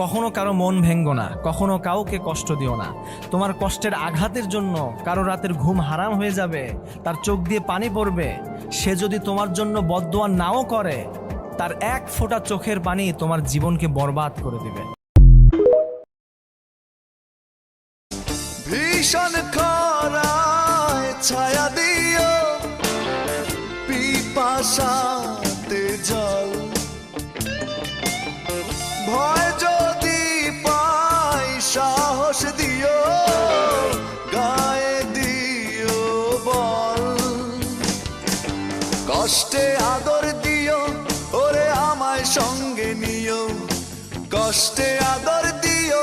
কখনো কারও মন ভেঙ্গো না, কখনো কাউকে কষ্ট দিও না। তোমার কষ্টের আঘাতের জন্য কারও রাতের ঘুম হারাম হয়ে যাবে, তার চোখ দিয়ে পানি পড়বে। সে যদি তোমার জন্য বদদোয়া নাও করে, তার এক ফোঁটা চোখের পানি তোমার জীবনকে বরবাদ করে দিবে। ভীষণ খরায় ছায়া দিও, পিপাসাতে জল। ভয় কষ্টে আদর দিও, ওরে আমায় সঙ্গে নিও। কষ্টে আদর দিও,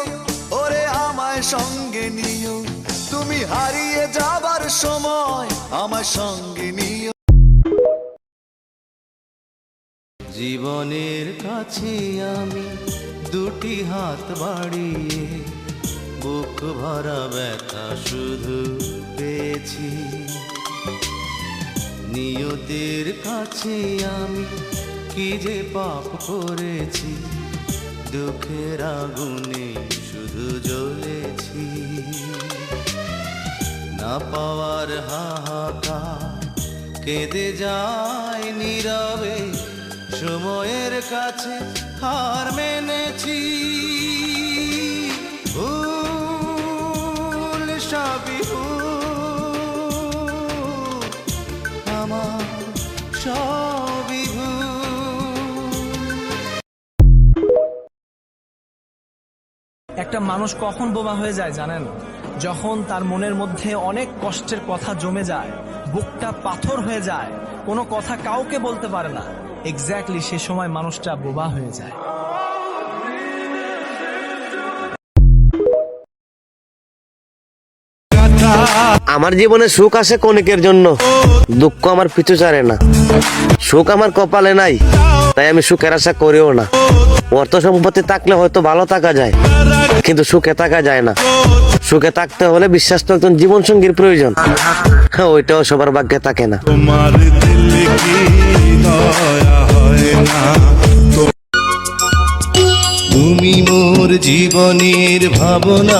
ওরে আমায় সঙ্গে নিও। তুমি হারিয়ে যাবার সময় আমার সঙ্গে নিও। জীবনের কাছে আমি দুটি হাত বাড়িয়ে বুক ভরা ব্যথা শুধু পেয়েছি। নিয়তির কাছে আমি কি যে পাপ করেছি, দুঃখের আগুনে শুধু জ্বলেছি। না পাওয়ার হাহাকার কেঁদে যায় নীরবে, সময়ের কাছে হার মেনেছি। আমার একটা মানুষ কখন বোমা হয়ে যায় জানেন? যখন তার মনের মধ্যে অনেক কষ্টের কথা জমে যায়, বুকটা পাথর হয়ে যায়, কোনো কথা কাউকে বলতে পারে না। এক্স্যাক্টলি সে সময় মানুষটা বোবা হয়ে যায়। আমার জীবনে সুখ আসে কণিকের জন্য। দুঃখ আমার পিছু ছাড়ে না। সুখ আমার কপালে নাই তাই আমি সুখের আশা করিও না। অর্থ সম্পত্তি থাকলে হয়তো ভালো থাকা যায় কিন্তু সুখে থাকা যায় না। সুখে থাকতে হলে বিশ্বাস তো একজন জীবন সঙ্গীর প্রয়োজন। হ্যাঁ, ওইটাও সবার ভাগ্যে থাকে না? তুমি মোর জীবনের ভাবনা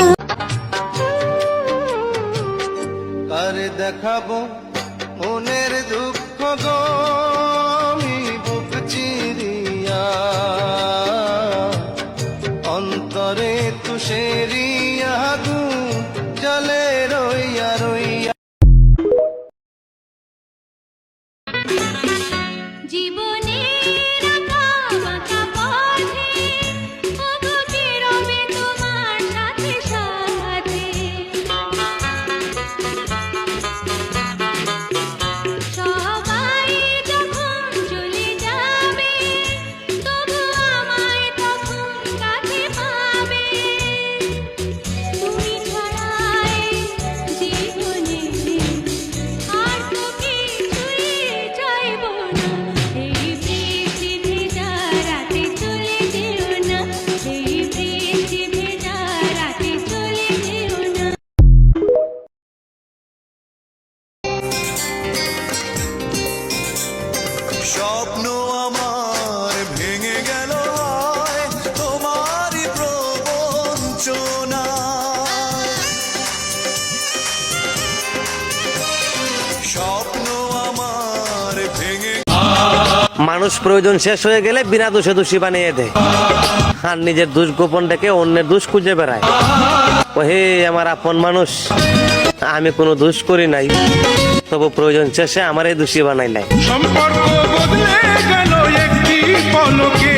কার দেখাবো মনের দুঃখ গো, আমি বুক চিরিয়া। অন্তরে তুষেরিয়া গু জলে রইয়া রইয়া। জীবনের মানুষ প্রয়োজন শেষ হয়ে গেলে বিনা দোষে দোষী বানিয়ে দেয় আর নিজের দোষ গোপন ডেকে অন্যের দোষ খুঁজে বেড়ায়। ও হে আমার আপন মানুষ, আমি কোনো দোষ করি নাই। তবু প্রয়োজন শেষে আমারই দোষী বানাই নাই। সম্পর্ক বদলে গেল একটি পলকে।